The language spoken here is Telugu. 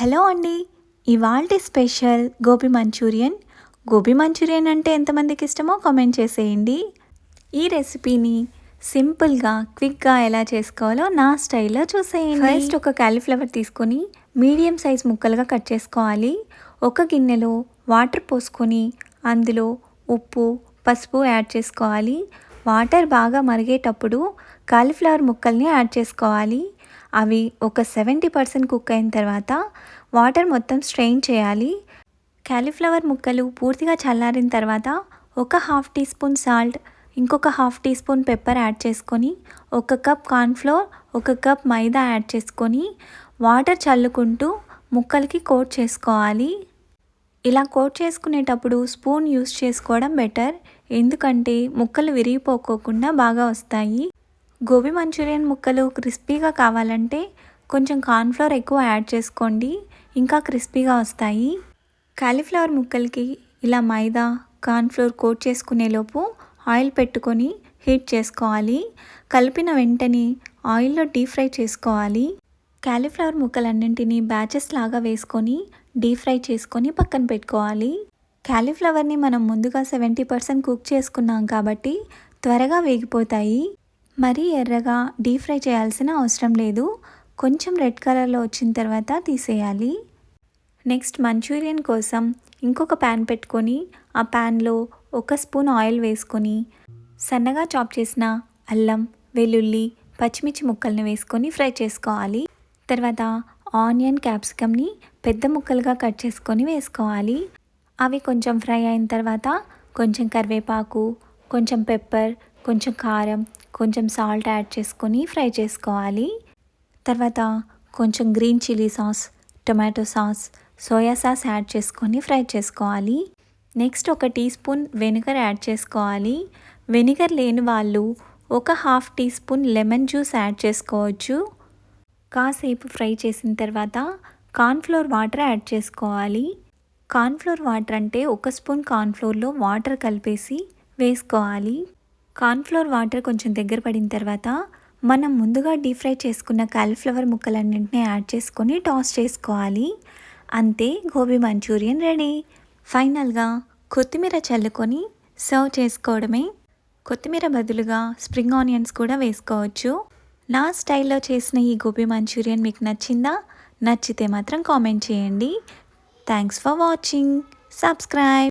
హలో అండి ఇవాల్టి special gobi Manchurian. Gobi Manchurian అంటే ఎంతమందికి ఇష్టమో కామెంట్ చేసేయండి. ఈ రెసిపీని సింపుల్గా క్విక్గా ఎలా చేసుకోవాలో నా స్టైల్లో చూసేయండి. ఫస్ట్ ఒక క్యాలీఫ్లవర్ తీసుకొని మీడియం సైజ్ ముక్కలుగా కట్ చేసుకోవాలి. ఒక గిన్నెలో వాటర్ పోసుకొని అందులో ఉప్పు పసుపు యాడ్ చేసుకోవాలి. వాటర్ బాగా మరిగేటప్పుడు కాలీఫ్లవర్ ముక్కల్ని యాడ్ చేసుకోవాలి. అవి ఒక సెవెంటీ పర్సెంట్ కుక్ అయిన తర్వాత వాటర్ మొత్తం స్ట్రెయిన్ చేయాలి. క్యాలీఫ్లవర్ ముక్కలు పూర్తిగా చల్లారిన తర్వాత ఒక హాఫ్ టీ స్పూన్ సాల్ట్ ఇంకొక half teaspoon pepper add చేసుకొని ఒక కప్ కార్న్ఫ్లోర్ ఒక కప్ మైదా యాడ్ చేసుకొని వాటర్ చల్లుకుంటూ ముక్కలకి కోట్ చేసుకోవాలి. ఇలా కోట్ చేసుకునేటప్పుడు స్పూన్ యూస్ చేసుకోవడం బెటర్. ఎందుకంటే ముక్కలు విరిగిపోకోకుండా బాగా వస్తాయి. గోబీ మంచూరియన్ ముక్కలు క్రిస్పీగా కావాలంటే కొంచెం కార్న్ఫ్లవర్ ఎక్కువ యాడ్ చేసుకోండి. ఇంకా క్రిస్పీగా వస్తాయి. కాలీఫ్లవర్ ముక్కలకి ఇలా మైదా కార్న్ఫ్లోర్ కోట్ చేసుకునేలోపు ఆయిల్ పెట్టుకొని హీట్ చేసుకోవాలి. కలిపిన వెంటనే ఆయిల్లో డీప్ ఫ్రై చేసుకోవాలి. కాలీఫ్లవర్ ముక్కలన్నింటినీ బ్యాచెస్ లాగా వేసుకొని డీప్ ఫ్రై చేసుకొని పక్కన పెట్టుకోవాలి. క్యాలీఫ్లవర్ని మనం ముందుగా సెవెంటీ పర్సెంట్ కుక్ చేసుకున్నాం కాబట్టి త్వరగా వేగిపోతాయి. మరీ ఎర్రగా డీప్ ఫ్రై చేయాల్సిన అవసరం లేదు. కొంచెం రెడ్ కలర్లో వచ్చిన తర్వాత తీసేయాలి. నెక్స్ట్ మంచూరియన్ కోసం ఇంకొక ప్యాన్ పెట్టుకొని ఆ ప్యాన్లో ఒక స్పూన్ ఆయిల్ వేసుకొని సన్నగా చాప్ చేసిన అల్లం వెల్లుల్లి పచ్చిమిర్చి ముక్కల్ని వేసుకొని ఫ్రై చేసుకోవాలి. తర్వాత ఆనియన్ క్యాప్సికమ్ని పెద్ద ముక్కలుగా కట్ చేసుకొని వేసుకోవాలి. అవి కొంచెం ఫ్రై అయిన తర్వాత కొంచెం కరివేపాకు కొంచెం పెప్పర్ కొంచెం కారం కొంచెం సాల్ట్ యాడ్ చేసుకొని ఫ్రై చేసుకోవాలి. తర్వాత కొంచెం green chilli sauce tomato sauce soya sauce add చేసుకొని ఫ్రై చేసుకోవాలి. నెక్స్ట్ ఒక టీ స్పూన్ వెనిగర్ యాడ్ చేసుకోవాలి. వెనిగర్ లేని వాళ్ళు ఒక half teaspoon lemon juice add చేసుకోవచ్చు. కాసేపు ఫ్రై చేసిన తర్వాత కార్న్ఫ్లోర్ వాటర్ యాడ్ చేసుకోవాలి. కార్న్ఫ్లోర్ వాటర్ అంటే ఒక స్పూన్ కార్న్ఫ్లోర్లో వాటర్ కలిపేసి వేసుకోవాలి. కార్న్ఫ్లోర్ వాటర్ కొంచెం దగ్గర పడిన తర్వాత మనం ముందుగా డీప్ ఫ్రై చేసుకున్న కాలీఫ్లవర్ ముక్కలన్నింటినీ యాడ్ చేసుకొని టాస్ చేసుకోవాలి. అంతే గోబీ మంచూరియన్ రెడీ. ఫైనల్గా కొత్తిమీర చల్లుకొని సర్వ్ చేసుకోవడమే. కొత్తిమీర బదులుగా స్ప్రింగ్ ఆనియన్స్ కూడా వేసుకోవచ్చు. నా స్టైల్లో చేసిన ఈ గోబీ మంచూరియన్ మీకు నచ్చిందా? నచ్చితే మాత్రం కామెంట్ చేయండి. Thanks for watching. సబ్స్క్రైబ్.